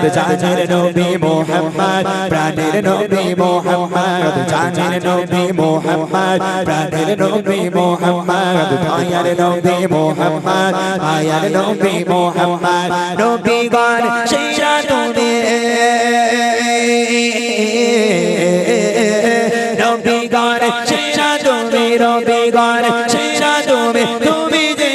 চাঁদ জানের নবী মোহাম্মদ প্রাণের নবী মোহাম্মদ জানের নবী মোহাম্মদ প্রাণের নবী মোহাম্মদ দয়ার নবী মোহাম্মদ মায়ার নবী মোহাম্মদ নবী গণ সেরা তুমি নবী গণ সেরা তুমি নবী গণ সেরা তুমি তুমি যে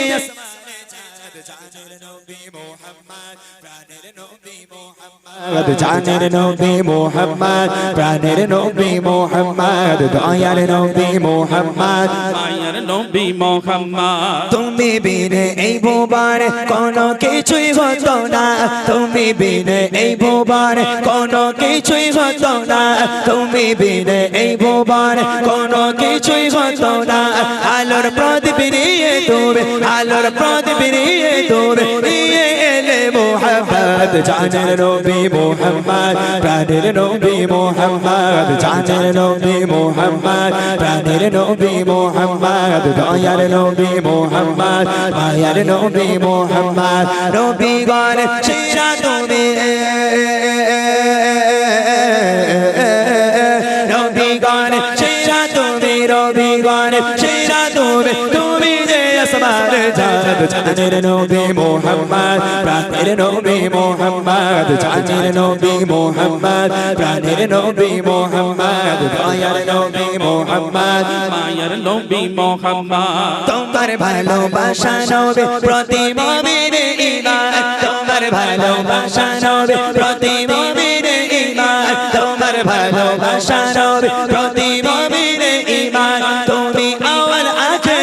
নবী মোহাম্মদ প্রাণের নবী মোহাম্মদ জানের নবী মোহাম্মদ প্রাণের নবী মোহাম্মদ দয়ার নবী মোহাম্মদ। মায়ের নবী মোহাম্মদ। তুমি বিনে এই ভুবার কোনো কিছুই হতো না। তুমি বিনে এই ভুবার কোনো কিছুই হতো না। তুমি বিনে এই ভুবার কোনো কিছুই হতো না। আলোর প্রদীপ নিয়ে তুমি আলোর প্রদীপ নিয়ে তুমি নিয়ে মোহাম্মদ জানের নবী মোহাম্মদ প্রাণের নবী মোহাম্মদ জানের নবী মোহাম্মদ প্রাণের নবী মোহাম্মদ দয়ার নবী মোহাম্মদ মায়ার নবী মোহাম্মদ নবী গণ সেরা তুমি নবী গণ সেরা তুমি নবী গণ সেরা তুমি আসমান জাদ জানের নবী মোহাম্মদ প্রাণের নবী মোহাম্মদ জানের নবী মোহাম্মদ প্রাণের নবী মোহাম্মদ দয়ার নবী মোহাম্মদ মায়ের নবী মোহাম্মদ তোমার ভালোবাসা নবে প্রতি মমিনে ইমান তোমার ভালোবাসা নবে প্রতি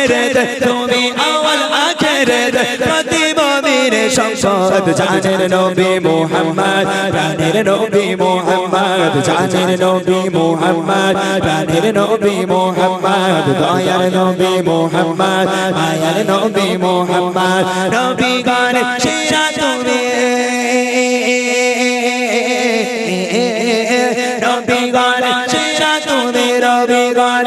আখেরাত তুমি আওয়াল আখেরাত প্রতি মমিনে সম্পদ জানের নবী মোহাম্মদ, প্রাণের নবী মোহাম্মদ জানের নবী মোহাম্মদ, প্রাণের নবী মোহাম্মদ, দয়ার নবী মোহাম্মদ, মায়ার নবী মোহাম্মদ, নবী গান সেরা তুমি নবী গান সেরা তুমি রবি গান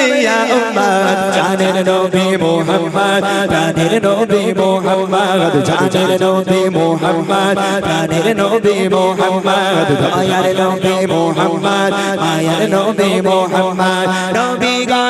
রব্বি গাবলিয়া উম্মত, জানের নবী মোহাম্মদ, প্রাণের নবী মোহাম্মদ, জানের নবী মোহাম্মদ, প্রাণের নবী মোহাম্মদ, দয়ার নবী মোহাম্মদ, মায়ার নবী মোহাম্মদ নবী গানের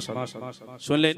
শুনলেন